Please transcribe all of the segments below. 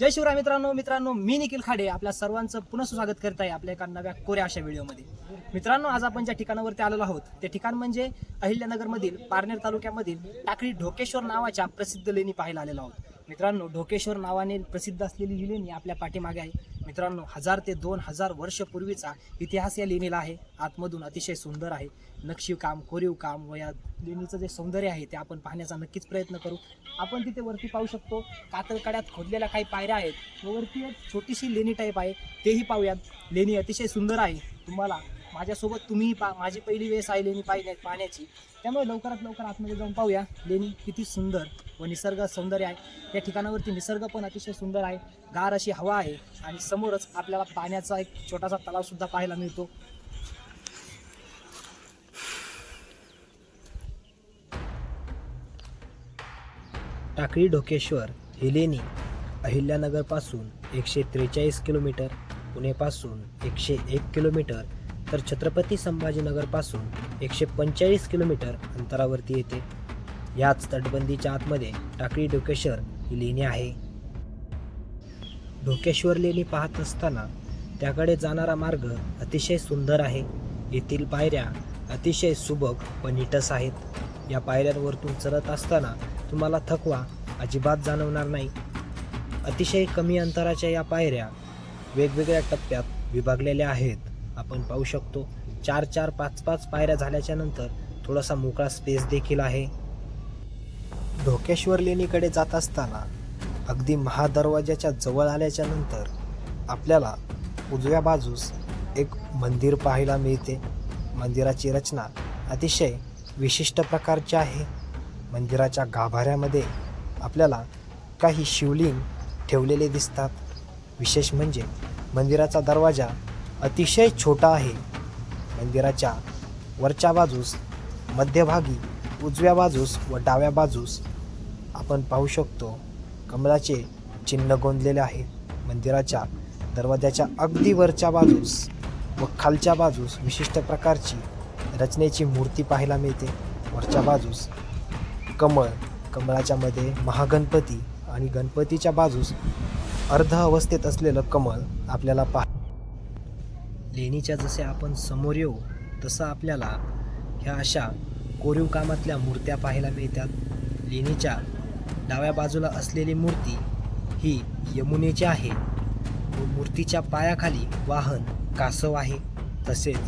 जय शिवराय मित्रांनो मित्रांनो मी निखिल खाडे आपल्या सर्वांचं पुन्हा स्वागत करत आहे आपल्या एका नव्या कोऱ्या अशा व्हिडिओमध्ये. मित्रांनो आज आपण ज्या ठिकाणावरती आलेलो आहोत ते ठिकाण म्हणजे अहिल्यानगरमधील पारनेर तालुक्यामधील टाकळी ढोकेश्वर नावाच्या प्रसिद्ध लेणी पाहायला आलेलो आहोत. मित्रांनो ढोकेश्वर नावाने प्रसिद्ध असलेली ही लेणी आपल्या पाठीमागे आहे. मित्रांनो हजार ते दोन हजार वर्षपूर्वीचा इतिहास या लेणीला आहे. आतमधून अतिशय सुंदर आहे. नक्षीकाम कोरीव काम व या लेणीचं जे सौंदर्य आहे ते आपण पाहण्याचा नक्कीच प्रयत्न करू. आपण तिथे वरती पाहू शकतो कातळकड्यात खोदलेल्या काही पायऱ्या आहेत. व वरती एक छोटीशी लेणी टाईप आहे. तेही पाहूयात. लेणी अतिशय सुंदर आहे. तुम्हाला माझ्यासोबत तुम्ही पा माझी पहिली वेळेस आहे लेणी पाहिल्या पाण्याची. त्यामुळे लवकरात लवकर आतमध्ये जाऊन पाहूया. लेणी किती सुंदर व निसर्ग सौंदर्य आहे. या ठिकाणावरती निसर्ग पण अतिशय सुंदर आहे. गार अशी हवा आहे आणि समोरच आपल्याला पाण्याचा एक छोटासा तलावसुद्धा पाहायला मिळतो. टाकळी ढोकेश्वर ही लेणी अहिल्यानगरपासून एकशे त्रेचाळीस किलोमीटर पुणेपासून एकशे एक किलोमीटर तर छत्रपती संभाजीनगरपासून एकशे पंचेचाळीस किलोमीटर अंतरावरती येते. याच तटबंदीच्या आतमध्ये टाकळी ढोकेश्वर ही लेणी आहे. ढोकेश्वर लेणी पाहत असताना त्याकडे जाणारा मार्ग अतिशय सुंदर आहे. येथील पायऱ्या अतिशय सुबक व नीटस आहेत. या पायऱ्यांवरतून चढत असताना तुम्हाला थकवा अजिबात जाणवणार नाही. अतिशय कमी अंतराच्या या पायऱ्या वेगवेगळ्या टप्प्यात विभागलेल्या आहेत. आपण पाहू शकतो. चार चार पाच पाच पायऱ्या झाल्याच्यानंतर थोडासा मोकळा स्पेस देखील आहे. ढोकेश्वर लेणीकडे जात असताना अगदी महादरवाजाच्या जवळ आल्याच्यानंतर आपल्याला उजव्या बाजूस एक मंदिर पाहायला मिळते. मंदिराची रचना अतिशय विशिष्ट प्रकारची आहे. मंदिराच्या गाभाऱ्यामध्ये आपल्याला काही शिवलिंग ठेवलेले दिसतात. विशेष म्हणजे मंदिराचा दरवाजा अतिशय छोटा आहे. मंदिराच्या वरच्या बाजूस मध्यभागी उजव्या बाजूस व डाव्या बाजूस आपण पाहू शकतो कमळाचे चिन्ह गोंदलेले आहे. मंदिराच्या दरवाजाच्या अगदी वरच्या बाजूस व खालच्या बाजूस विशिष्ट प्रकारची रचनेची मूर्ती पाहायला मिळते. वरच्या बाजूस कमळ कमळाच्या मध्ये महागणपती आणि गणपतीच्या बाजूस अर्ध अवस्थेत असलेलं कमळ आपल्याला पाह लेणीच्या जसे आपण समोर येऊ तसं आपल्याला ह्या अशा कोरीव कामातल्या मूर्त्या पाहायला मिळतात. लेणीच्या डाव्या बाजूला असलेली मूर्ती ही यमुनेची आहे. व मूर्तीच्या पायाखाली वाहन कासव आहे. तसेच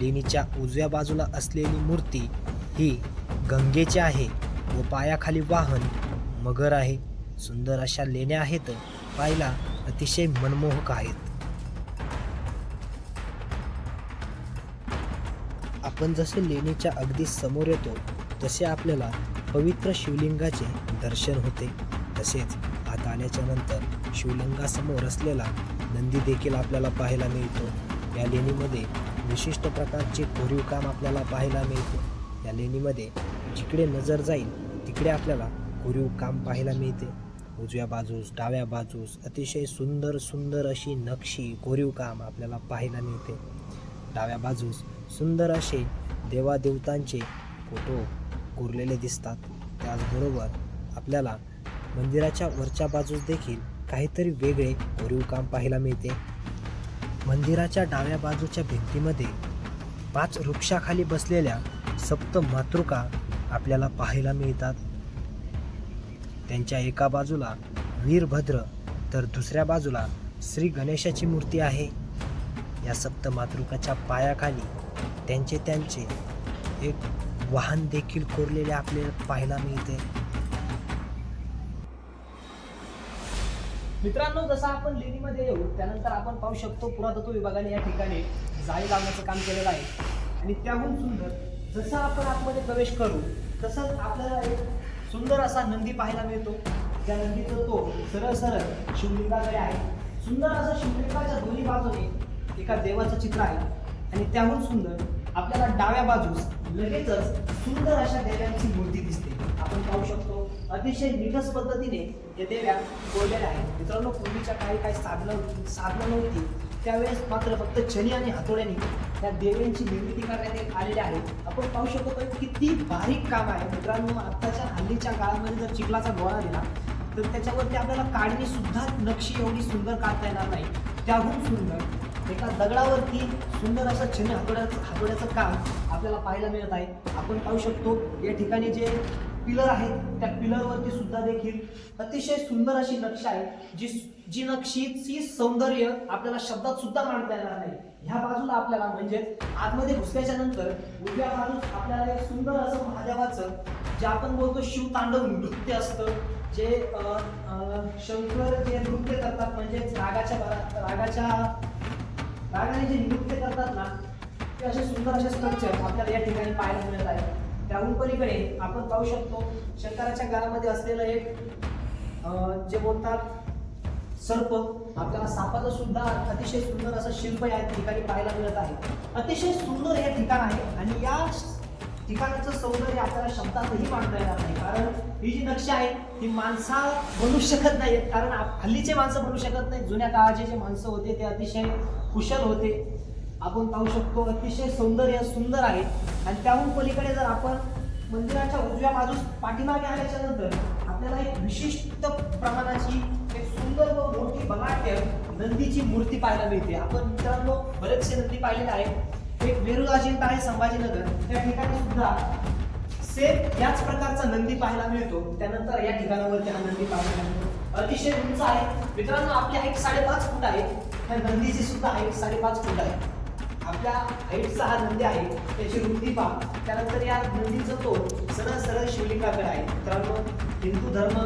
लेणीच्या उजव्या बाजूला असलेली मूर्ती ही गंगेची आहे व पायाखाली वाहन मगर आहे. सुंदर अशा लेण्या आहेत पाहायला अतिशय मनमोहक आहेत. आपण जसे लेणीच्या अगदी समोर येतो तसे आपल्याला पवित्र शिवलिंगाचे दर्शन होते. तसेच आत आल्याच्यानंतर शिवलिंगासमोर असलेला नंदी देखील आपल्याला पाहायला मिळतो. या लेणीमध्ये विशिष्ट प्रकारचे कोरीव काम आपल्याला पाहायला मिळते. या लेणीमध्ये जिकडे नजर जाईल तिकडे आपल्याला कोरीव काम पाहायला मिळते. उजव्या बाजूस डाव्या बाजूस अतिशय सुंदर सुंदर अशी नक्षी कोरीव काम आपल्याला पाहायला मिळते. डाव्या बाजूस सुंदर असे देवादेवतांचे फोटो कोरलेले दिसतात. त्याचबरोबर आपल्याला मंदिराच्या वरच्या बाजूस देखील काहीतरी वेगळे कोरीव काम पाहायला मिळते. मंदिराच्या डाव्या बाजूच्या भिंतीमध्ये पाच वृक्षाखाली बसलेल्या सप्त मातृका आपल्याला पाहायला मिळतात. त्यांच्या एका बाजूला वीरभद्र तर दुसऱ्या बाजूला श्री गणेशाची मूर्ती आहे. या सप्त मातृकाच्या पायाखाली त्यांचे त्यांचे एक वाहन देखील कोरलेले आपल्याला पाहायला मिळते. मित्रांनो जसं आपण लेणीमध्ये येऊ त्यानंतर आपण पाहू शकतो पुरातत्व विभागाने या ठिकाणी जाळी लावण्याचं काम केलेलं आहे. आणि त्याहून सुंदर जसं आपण आतमध्ये प्रवेश करू तसंच आपल्याला एक सुंदर असा नंदी पाहायला मिळतो. त्या नंदीचं तो सरळ सरळ शिवलिंगाकडे आहे. सुंदर असं शिवलिंगाच्या दोन्ही बाजूने एका देवाचं चित्र आहे. आणि त्याहून सुंदर आपल्याला डाव्या बाजूस लगेचच सुंदर अशा देव्यांची मूर्ती दिसते. आपण पाहू शकतो अतिशय निकस पद्धतीने या देव्या कोरलेल्या आहेत. मित्रांनो पूर्वीच्या काही काही साधनं साधनं नव्हती. त्यावेळेस मात्र फक्त छनी आणि हातोड्याने त्या देव्यांची निर्मिती करण्यात आलेली आहे. आपण पाहू शकतो किती बारीक काम आहे. मित्रांनो आत्ताच्या हल्लीच्या काळामध्ये जर चिखलाचा गोळा दिला तर त्याच्यावरती आपल्याला काढणी सुद्धा नक्षी एवढी सुंदर काढता येणार नाही. त्याहून सुंदर. एका दगडावरती सुंदर असं छेने हातोड्याचं हातोड्याचं काम आपल्याला पाहायला मिळत आहे. आपण पाहू शकतो या ठिकाणी जे पिलर आहेत त्या पिलरवरती सुद्धा देखील अतिशय सुंदर अशी नक्षी आहे जी जी नक्षीची सौंदर्य आपल्याला शब्दात सुद्धा मांडता येणार नाही. ह्या बाजूला आपल्याला म्हणजेच आतमध्ये घुसल्याच्या नंतर उजव्या बाजूस आपल्याला एक सुंदर असं महादेवाचं जे आपण बोलतो शिवतांडव नृत्य असतं जे शंकर जे नृत्य करतात म्हणजेच रागाच्या रागाच्या रागाने जे नृत्य करतात ना ते असे सुंदर असे स्ट्रक्चर आपल्याला या ठिकाणी पाहायला मिळत आहे त्याहून पलीकडे आपण पाहू शकतो शंकराच्या गाळामध्ये असलेलं एक जे बोलतात सर्प आपल्याला सापाचं सुद्धा अतिशय सुंदर असं शिल्प या ठिकाणी पाहायला मिळत आहे. अतिशय सुंदर हे ठिकाण आहे आणि या ठिकाणाचं सौंदर्य आपल्याला शब्दातही मांडता येणार नाही. कारण ही जी नक्षी आहे ही माणसा बनू शकत नाही. कारण आप- हल्लीचे माणसं बनू शकत नाही जुन्या काळाचे जे माणसं होते ते अतिशय कुशल होते. आपण पाहू शकतो अतिशय सौंदर्य सुंदर आहे. आणि त्याहून पलीकडे जर आपण मंदिराच्या उजव्या बाजूस पाठीमागे आल्याच्यानंतर आपल्याला एक विशिष्ट प्रमाणाची एक सुंदर व मोठी बलाढ्य नंदीची मूर्ती पाहायला मिळते. आपण मित्रांनो बरेचसे नंदी पाहिलेले आहेत. एक वेरूळ अजिंठा आहे संभाजीनगर. त्या ठिकाणी सुद्धा सेम याच प्रकारचा नंदी पाहायला मिळतो. त्यानंतर या ठिकाणावरती हा नंदी पाहायला मिळतो. अतिशय उंच आहे. मित्रांनो आपली हाईट साडेपाच फूट आहे. त्या नंदीची सुद्धा हाईट साडेपाच फूट आहे. आपल्या हाईटचा हा नंदी आहे. त्याची रुंदी पहा. त्यानंतर या नंदीचं तो सरळ सरळ शिवलिंगाकडे आहे. मित्रांनो हिंदू धर्म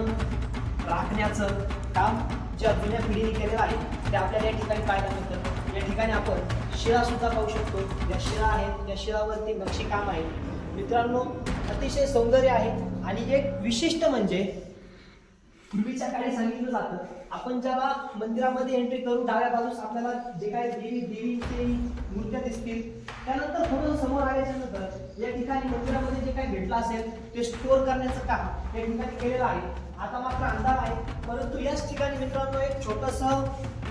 राखण्याचं काम ज्या जुन्या पिढीने केलेलं आहे ते आपल्याला या ठिकाणी पाहायला मिळतं. या ठिकाणी आपण शिळा सुद्धा पाहू शकतो. या शिळा आहेत या शिळावरती नक्षीकाम आहे. मित्रांनो अतिशय सौंदर्य आहे आणि एक विशिष्ट म्हणजे पूर्वीच्या काळी सांगितलं जातं आपण जेव्हा मंदिरामध्ये एंट्री करू डाव्या बाजूस आपल्याला जे काही देवी देवीचे मूर्त्या दिसतील त्यानंतर थोडं समोर आल्याच्यानंतर या ठिकाणी मंदिरामध्ये जे काही भेटलं असेल ते स्टोअर करण्याचं काम या ठिकाणी केलेलं आहे. आता मात्र अंधार आहे. परंतु याच ठिकाणी मित्रांनो एक छोटस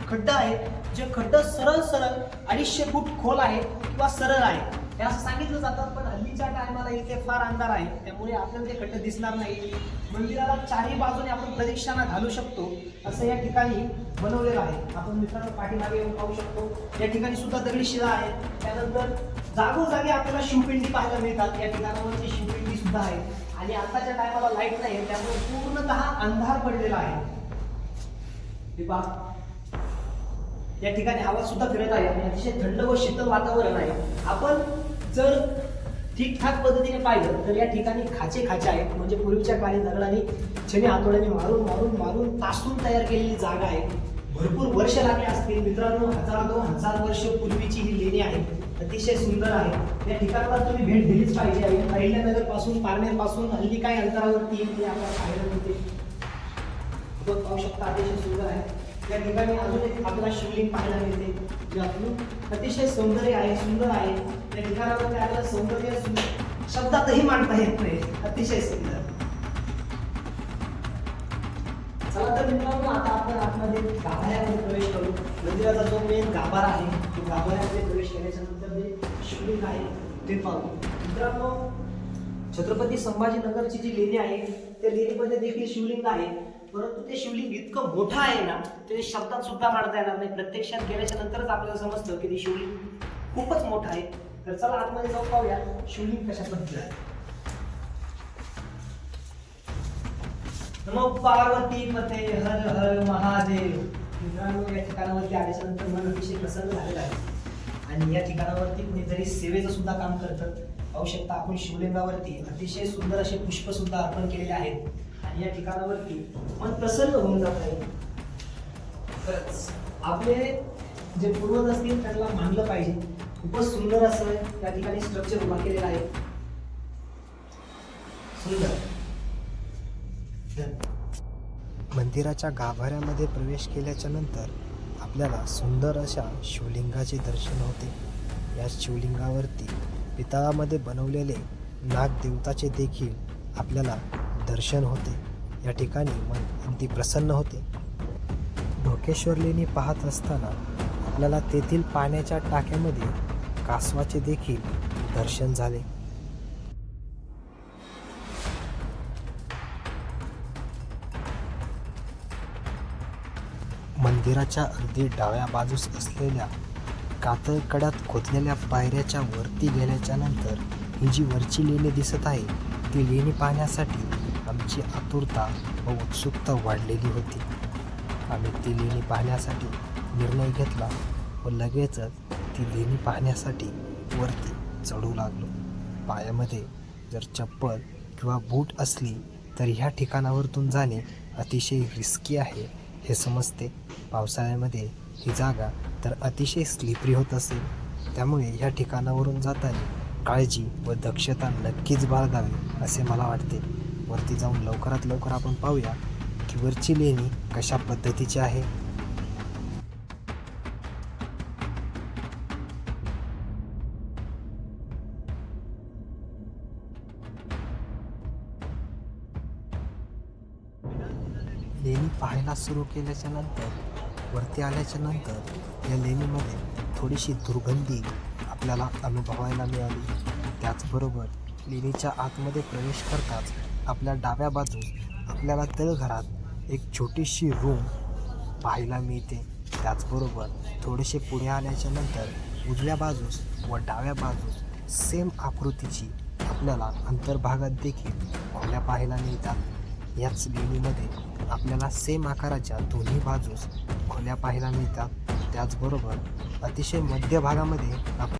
खड्डा आहे जे खड्डं सरळ सरळ अडीचशे फूट खोल आहे किंवा सरळ आहे हे असं सांगितलं जातं पण हल्लीच्या टायमाला इथे फार अंधार आहे. त्यामुळे आपल्याला ते खड्डे दिसणार नाही. मंदिराला चारही बाजूने आपण प्रदक्षिणा घालू शकतो असं या ठिकाणी बनवलेलं आहे. आपण मित्रांनो पाठीमागे येऊन पाहू शकतो. या ठिकाणी सुद्धा दगडी शिला आहे त्यानंतर जागोजागी आपल्याला शिवपिंडी पाहायला मिळतात. या ठिकाणावरची शिवपिंडी सुद्धा आहे. आणि आताच्या टायमाला लाइट नाही आहे. त्यामुळे पूर्णतः अंधार पडलेला आहे. हे पहा. या ठिकाणी हवा सुद्धा फिरत आहे. आणि अतिशय थंड व शीतल वातावरण आहे. आपण जर ठीकठाक पद्धतीने पाहिलं तर या ठिकाणी खाचे खाचे आहेत. म्हणजे पूर्वीच्या काळी दगडाने छने हातोड्याने मारून मारून मारून तासून तयार केलेली जागा आहे. भरपूर वर्ष लागले असतील. मित्रांनो हजार दोन हजार वर्ष पूर्वीची ही लेणी आहे अतिशय सुंदर आहे. या ठिकाणाला तुम्ही भेट दिलीच पाहिजे आहे. अहिल्यानगरपासून पारनेरपासून हल्ली काय अंतरावरती आपण आपल्याला पाहायला मिळते. आपण पाहू शकता अतिशय सुंदर आहे. या ठिकाणी अजून एक आपल्याला शिवलिंग पाहायला मिळते जे आपलं अतिशय सौंदर्य आहे सुंदर आहे. त्या ठिकाणावरती आपल्याला सौंदर्य सुंदर शब्दातही मांडता येत नाही. अतिशय सुंदर. चला तर मित्रांनो आता आपण आतमध्ये गाभाऱ्यामध्ये प्रवेश करू. मंदिराचा जो मेन गाभारा आहे तो गाभाऱ्यामध्ये प्रवेश केल्याच्यानंतर जे शिवलिंग आहे ते पाहू. मित्रांनो छत्रपती संभाजीनगरची जी लेणी आहे त्या लेणीमध्ये देखील शिवलिंग आहे. परंतु ते शिवलिंग इतकं मोठं आहे ना ते शब्दात सुद्धा मांडता येणार नाही. प्रत्यक्षात गेल्याच्या नंतरच आपल्याला समजतं की ते शिवलिंग खूपच मोठं आहे. तर चला आतमध्ये जाऊन पाहूया शिवलिंग कशा पद्धतीचं आहे. मग पार्वती मते हर हर महादेव. मित्रांनो या ठिकाणावरती आल्याच्यानंतर मन अतिशय प्रसन्न झालेलं आहे. आणि या ठिकाणावरती कुणीतरी सेवेचं सुद्धा काम करतं. पाहू शकता आपण शिवलिंगावरती अतिशय सुंदर असे पुष्प सुद्धा अर्पण केलेले आहेत. या ठिकाणावरती मन प्रसन्न होऊन जात आहे. खरंच आपले जे पूर्वज असतील त्यांना मानलं पाहिजे. खूपच सुंदर असं त्या ठिकाणी स्ट्रक्चर उभा केलेलं आहे. सुंदर. मंदिराच्या गाभाऱ्यामध्ये प्रवेश केल्याच्यानंतर आपल्याला सुंदर अशा शिवलिंगाचे दर्शन होते. या शिवलिंगावरती पितळामध्ये बनवलेले नागदेवताचे देखील आपल्याला दर्शन होते. या ठिकाणी मन अगदी प्रसन्न होते. ढोकेश्वर लेणी पाहत असताना आपल्याला तेथील पाण्याच्या टाक्यामध्ये कासवाचे देखील दर्शन झाले. मंदिराच्या अगदी डाव्या बाजूस असलेल्या कातळकड्यात खोदलेल्या पायऱ्याच्या वरती गेल्याच्यानंतर ही जी वरची लेणी दिसत आहे ती लेणी पाहण्यासाठी आमची आतुरता व उत्सुकता वाढलेली होती. आम्ही ती लेणी पाहण्यासाठी निर्णय घेतला व लगेचच ती लेणी पाहण्यासाठी वरती चढू लागलो. पायामध्ये जर चप्पल किंवा बूट असली तर ह्या ठिकाणावरतून जाणे अतिशय रिस्की आहे हे समजते. पावसाळ्यामध्ये ही जागा तर अतिशय स्लिपरी होत असेल. त्यामुळे ह्या ठिकाणावरून जाताना काळजी व दक्षता नक्कीच बाळगावी असे मला वाटते. वरती जाऊन लवकरात लवकर आपण पाहूया की वरची लेणी कशा पद्धतीची आहे. लेणी पाहायला सुरू केल्याच्यानंतर वरती आल्याच्यानंतर या लेणीमध्ये थोडीशी दुर्गंधी आपल्याला अनुभवायला मिळाली. त्याचबरोबर लेणीच्या आतमध्ये प्रवेश करताच आपल्या डाव्या बाजूस आपल्याला तळघरात एक छोटीशी रूम पाहायला मिळते. त्याचबरोबर थोडेसे पुढे आल्याच्यानंतर उजव्या बाजूस व डाव्या बाजूस सेम आकृतीची आपल्याला अंतर्भागात देखील खोल्या पाहायला मिळतात. याच लेणीमध्ये आपल्याला सेम आकाराच्या दोन्ही बाजूस खोल्या पाहायला मिळतात. त्याचबरोबर अतिशय मध्यभागामध्ये आपण